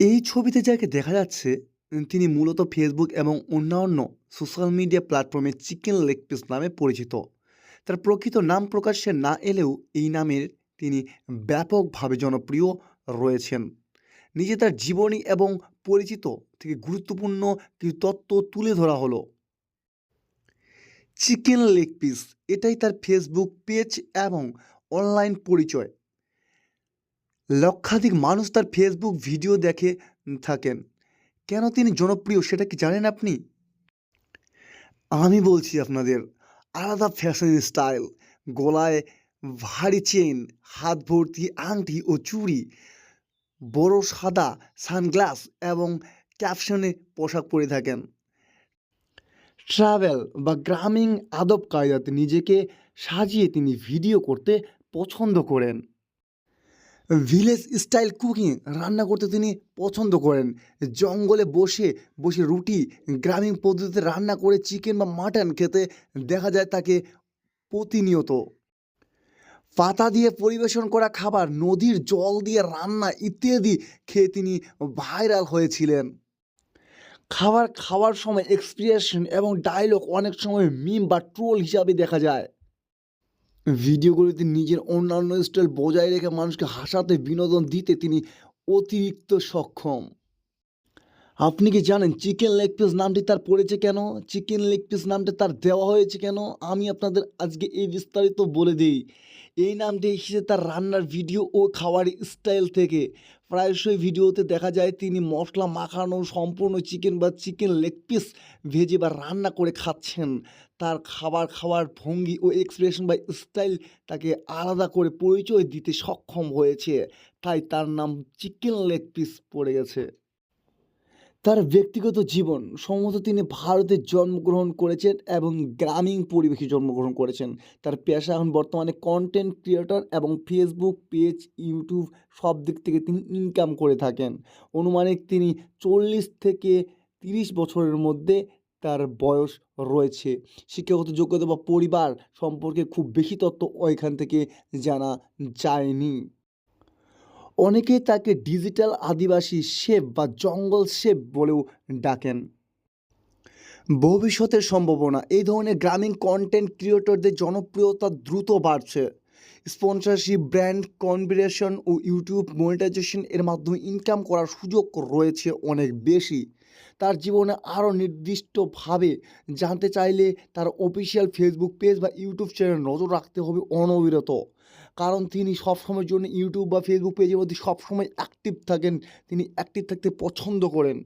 এই ছবিতে যাকে দেখা যাচ্ছে তিনি মূলত ফেসবুক এবং অন্যান্য সোশ্যাল মিডিয়া প্ল্যাটফর্মে চিকেন লেগ পিস নামে পরিচিত। তার প্রকৃত নাম প্রকাশ্যে না এলেও এই নামের তিনি ব্যাপকভাবে জনপ্রিয় রয়েছেন। নিজে তার জীবনী এবং পরিচিত থেকে গুরুত্বপূর্ণ কিছু তত্ত্ব তুলে ধরা হলো। চিকেন লেগ পিস এটাই তার ফেসবুক পেজ এবং অনলাইন পরিচয়। লক্ষাধিক মানুষ তার ফেসবুক ভিডিও দেখে থাকেন। কেন তিনি জনপ্রিয় সেটা কি জানেন আপনি? আমি বলছি আপনাদের, আলাদা ফ্যাশন স্টাইল গলায় ভারী চেন হাত ভর্তি আংটি ও চুড়ি, বড় সাদা সানগ্লাস এবং ক্যাপশনে পোশাক পরে থাকেন। ট্রাভেল বা গ্রামীণ আদব কায়দাতে নিজেকে সাজিয়ে তিনি ভিডিও করতে পছন্দ করেন। ভিলেজ স্টাইল কুকিং রান্না করতে তিনি পছন্দ করেন। জঙ্গলে বসে বসে রুটি, গ্রামীণ পদ্ধতিতে রান্না করে চিকেন বা মাটন খেতে দেখা যায় তাকে প্রতিনিয়ত। পাতা দিয়ে পরিবেশন করা খাবার, নদীর জল দিয়ে রান্না ইত্যাদি খেয়ে তিনি ভাইরাল হয়েছিলেন। খাবার খাওয়ার সময় এক্সপ্রেশন এবং ডায়লগ অনেক সময় মিম বা ট্রোল হিসাবে দেখা যায়। ভিডিওগুলিতে নিজের অন্যান্য স্টাইল বজায় রেখে মানুষকে হাসাতে বিনোদন দিতে তিনি অতিরিক্ত সক্ষম। আপনি কি জানেন চিকেন লেগ পিস নামটি তার পড়েছে কেন? চিকেন লেগ পিস নামটি তার দেওয়া হয়েছে কেন? আমি আপনাদের আজকে এই বিস্তারিত বলে দিই। এই নামটি এসেছে তার রান্নার ভিডিও ও খাওয়ার স্টাইল থেকে। প্রায়শই ভিডিওতে দেখা যায় তিনি মশলা মাখানো, সম্পূর্ণ চিকেন বা চিকেন লেগ পিস ভেজে বা রান্না করে খাচ্ছেন। তার খাবার খাওয়ার ভঙ্গি ও এক্সপ্রেশন বা স্টাইল তাকে আলাদা করে পরিচয় দিতে সক্ষম হয়েছে। তাই তার নাম চিকেন লেগ পিস পড়ে গেছে। তার ব্যক্তিগত জীবন সম্ভবত তিনি ভারতে জন্মগ্রহণ করেছেন এবং গ্রামীণ পরিবেশে জন্মগ্রহণ করেছেন। তার পেশা এখন বর্তমানে কন্টেন্ট ক্রিয়েটর এবং ফেসবুক পেজ ইউটিউব সব দিক থেকে তিনি ইনকাম করে থাকেন। অনুমানিক তিনি চল্লিশ থেকে তিরিশ বছরের মধ্যে তার বয়স রয়েছে। শিক্ষাগত যোগ্যতা বা পরিবার সম্পর্কে খুব বেশি তথ্য ওইখান থেকে জানা যায়নি। অনেকে তাকে ডিজিটাল আদিবাসী শেপ বা জঙ্গল শেপ বলেও ডাকেন। ভবিষ্যতের সম্ভাবনা, এই ধরনের গ্রামীণ কন্টেন্ট ক্রিয়েটরদের জনপ্রিয়তা দ্রুত বাড়ছে। স্পন্সরশিপ ব্র্যান্ড কনভিডেশন ও ইউটিউব মনিটাইজেশন এর মাধ্যমে ইনকাম করার সুযোগ রয়েছে অনেক বেশি। তার জীবনে আরও নির্দিষ্টভাবে জানতে চাইলে তার অফিসিয়াল ফেসবুক পেজ বা ইউটিউব চ্যানেল নজর রাখতে হবে অনবিরত। কারণ তিনি সবসময়ের জন্য ইউটিউব বা ফেসবুক পেজের মধ্যে সবসময় অ্যাক্টিভ থাকেন। তিনি অ্যাক্টিভ থাকতে পছন্দ করেন।